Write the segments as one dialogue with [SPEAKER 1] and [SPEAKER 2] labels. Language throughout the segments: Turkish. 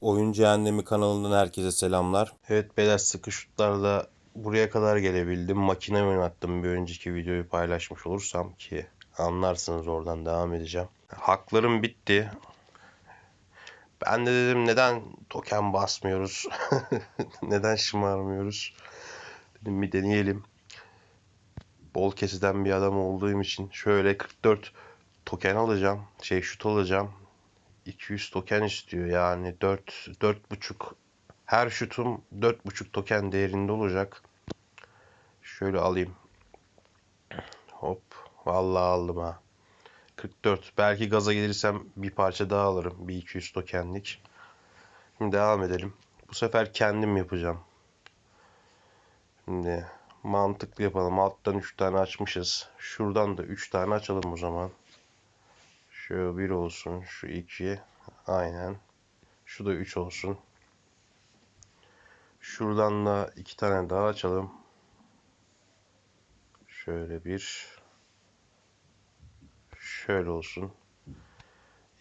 [SPEAKER 1] Oyun Cehennemi kanalından herkese selamlar. Evet beyler sıkı şutlarla buraya kadar gelebildim. Makine oynattım bir önceki videoyu paylaşmış olursam ki anlarsınız oradan devam edeceğim. Haklarım bitti. Ben de dedim neden token basmıyoruz? neden şımarmıyoruz? Dedim bir deneyelim. Bol kesiden bir adam olduğum için şöyle 44 token alacağım. Şey şut alacağım. 200 token istiyor yani 4 4,5 her şutum 4,5 token değerinde olacak. Şöyle alayım. Hop. Vallahi aldım ha. 44. Belki gaza gelirsem bir parça daha alırım. Bir 200 tokenlik. Şimdi devam edelim. Bu sefer kendim yapacağım. Şimdi mantıklı yapalım. Alttan 3 tane açmışız. Şuradan da 3 tane açalım o zaman. Şu bir olsun. Şu iki. Aynen. Şu da üç olsun. Şuradan da iki tane daha açalım. Şöyle bir. Şöyle olsun.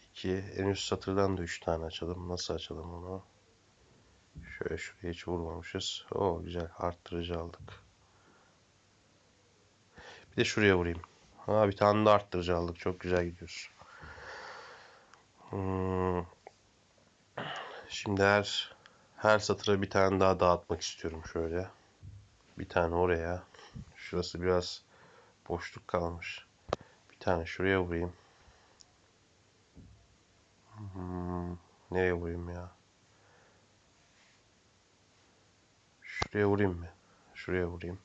[SPEAKER 1] İki. En üst satırdan da üç tane açalım. Nasıl açalım onu? Şöyle şuraya hiç vurmamışız. Oo güzel. Arttırıcı aldık. Bir de şuraya vurayım. Ha bir tane de arttırıcı aldık. Çok güzel gidiyoruz. Hmm. Şimdi her her satıra bir tane daha dağıtmak istiyorum şöyle. Bir tane oraya. Şurası biraz boşluk kalmış. Bir tane şuraya vurayım. Hmm. Nereye vurayım ya? Şuraya vurayım mı? Şuraya vurayım.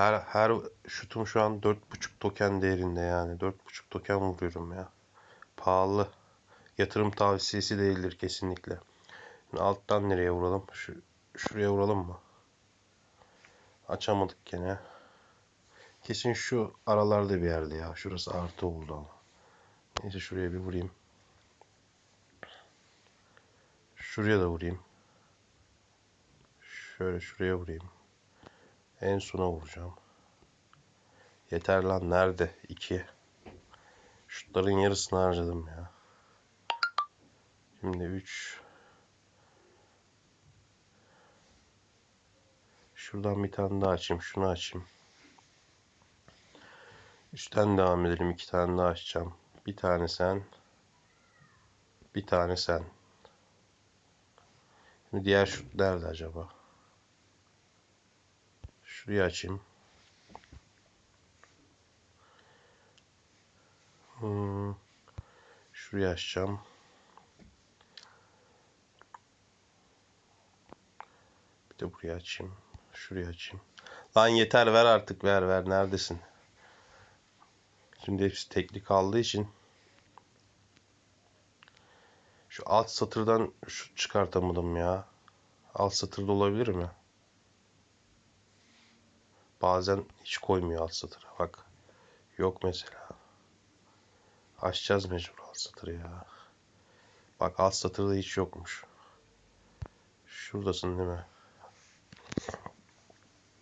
[SPEAKER 1] Her her şutum şu an 4.5 token değerinde yani. 4.5 token vuruyorum ya. Pahalı. Yatırım tavsiyesi değildir kesinlikle. Şimdi alttan nereye vuralım? Şu şuraya vuralım mı? Açamadık gene. Kesin şu aralarda bir yerde ya. Şurası artı oldu ama. Neyse şuraya bir vurayım. Şuraya da vurayım. Şöyle şuraya vurayım. En sona vuracağım. Yeter lan nerede? 2. Şutların yarısını harcadım ya. Şimdi 3. Şuradan bir tane daha açayım. Şunu açayım. Üstten devam edelim. iki tane daha açacağım. Bir tane sen. Bir tane sen. Şimdi diğer şut nerede acaba? Şurayı açayım. Hmm. Şurayı açacağım. Bir de burayı açayım. Şurayı açayım. Lan yeter ver artık ver ver. Neredesin? Şimdi hepsi tekli kaldığı için şu alt satırdan şu çıkartamadım ya. Alt satırda olabilir mi? Bazen hiç koymuyor alt satıra bak. Yok mesela. Açacağız mecbur alt satırı ya. Bak alt satırda hiç yokmuş. Şuradasın değil mi?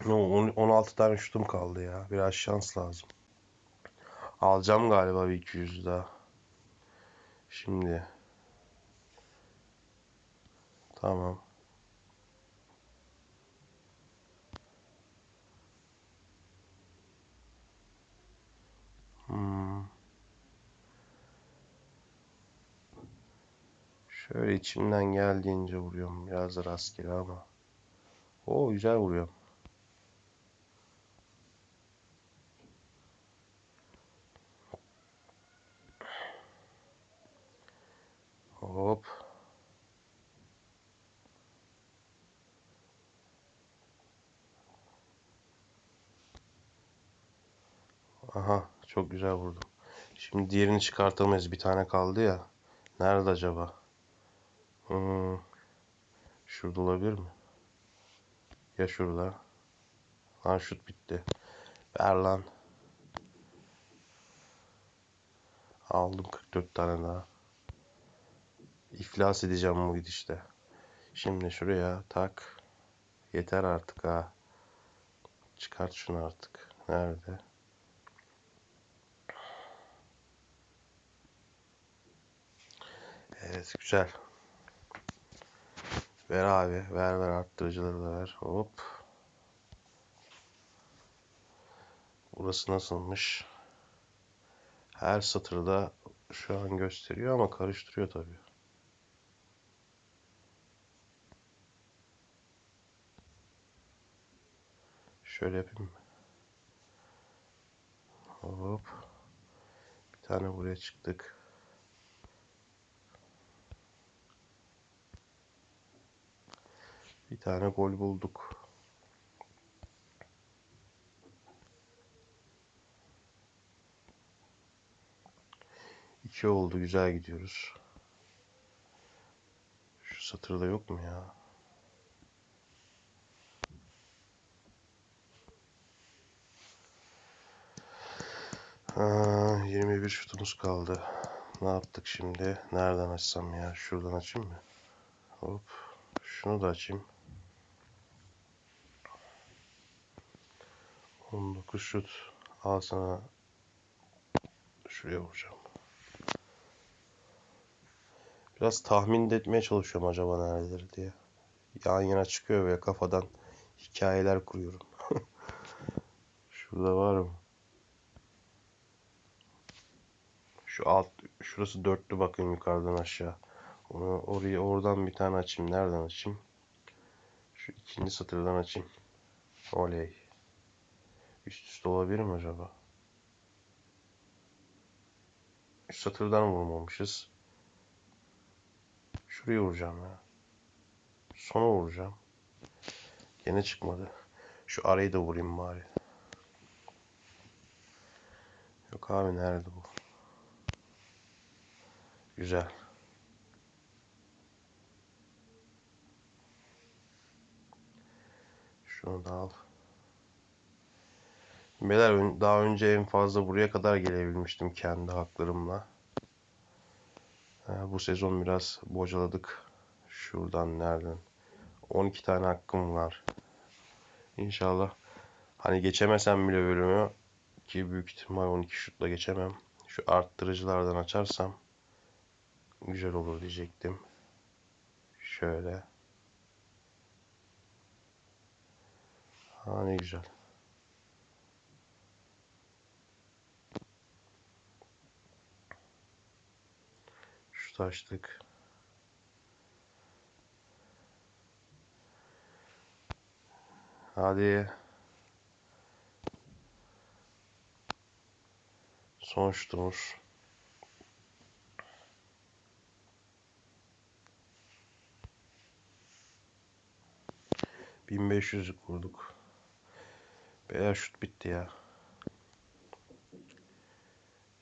[SPEAKER 1] No, 16 tane şutum kaldı ya. Biraz şans lazım. Alacağım galiba bir 200 daha. Şimdi. Tamam. Şöyle içimden geldiğince vuruyorum. Biraz da rastgele ama. O güzel vuruyorum. Hop. Aha çok güzel vurdum. Şimdi diğerini çıkartamayız. Bir tane kaldı ya. Nerede acaba? Hmm. Şurada olabilir mi? Ya şurada. Lan şut bitti. Ver lan. Aldım 44 tane daha. İflas edeceğim bu gidişte. Şimdi şuraya tak. Yeter artık ha. Çıkart şunu artık. Nerede? Evet güzel. Ver abi. Ver ver arttırıcıları da ver. Hop. Burası nasılmış? Her satırda şu an gösteriyor ama karıştırıyor tabii. Şöyle yapayım mı? Hop. Bir tane buraya çıktık. Bir tane gol bulduk. İki oldu. Güzel gidiyoruz. Şu satırda yok mu ya? Ha, 21 şutumuz kaldı. Ne yaptık şimdi? Nereden açsam ya? Şuradan açayım mı? Hop. Şunu da açayım. 19 şut. Al sana. Şuraya vuracağım. Biraz tahmin etmeye çalışıyorum acaba nerededir diye. Yan yana çıkıyor ve kafadan hikayeler kuruyorum. Şurada var mı? Şu alt, şurası dörtlü bakın yukarıdan aşağı. Onu orayı oradan bir tane açayım. Nereden açayım? Şu ikinci satırdan açayım. Oley. Üst üste olabilir mi acaba? Üst satırdan vurmamışız. Şuraya vuracağım ya. Sona vuracağım. Gene çıkmadı. Şu arayı da vurayım bari. Yok abi nerede bu? Güzel. Şunu da al. Beyler daha önce en fazla buraya kadar gelebilmiştim kendi haklarımla. Ha, bu sezon biraz bocaladık. Şuradan nereden? 12 tane hakkım var. İnşallah. Hani geçemesem bile bölümü ki büyük ihtimal 12 şutla geçemem. Şu arttırıcılardan açarsam güzel olur diyecektim. Şöyle. Ha ne güzel. Şut açtık. Hadi. Son şutumuz. Bin beş yüzlük. Beyler şut bitti ya.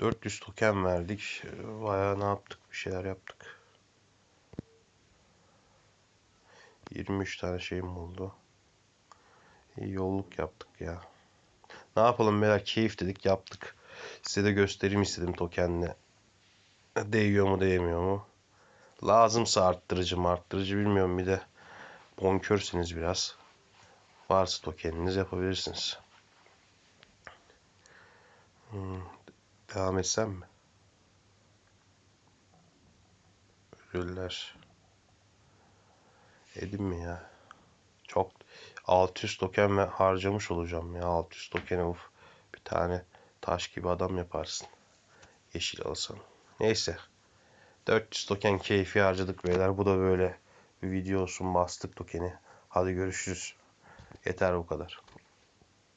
[SPEAKER 1] 400 token verdik. Bayağı ne yaptık? Bir şeyler yaptık. 23 tane şeyim oldu. İyi yolluk yaptık ya. Ne yapalım beyler keyif dedik yaptık. Size de göstereyim istedim tokenle. Değiyor mu değmiyor mu? Lazımsa arttırıcı mı arttırıcı bilmiyorum bir de bonkörsünüz biraz. Varsa tokeniniz yapabilirsiniz. Hmm, devam etsem mi? Ödüller. Edim mi ya? Çok 600 token ve harcamış olacağım ya 600 token of bir tane taş gibi adam yaparsın. Yeşil alsan. Neyse. 400 token keyfi harcadık beyler. Bu da böyle bir video olsun bastık tokeni. Hadi görüşürüz. Yeter bu kadar.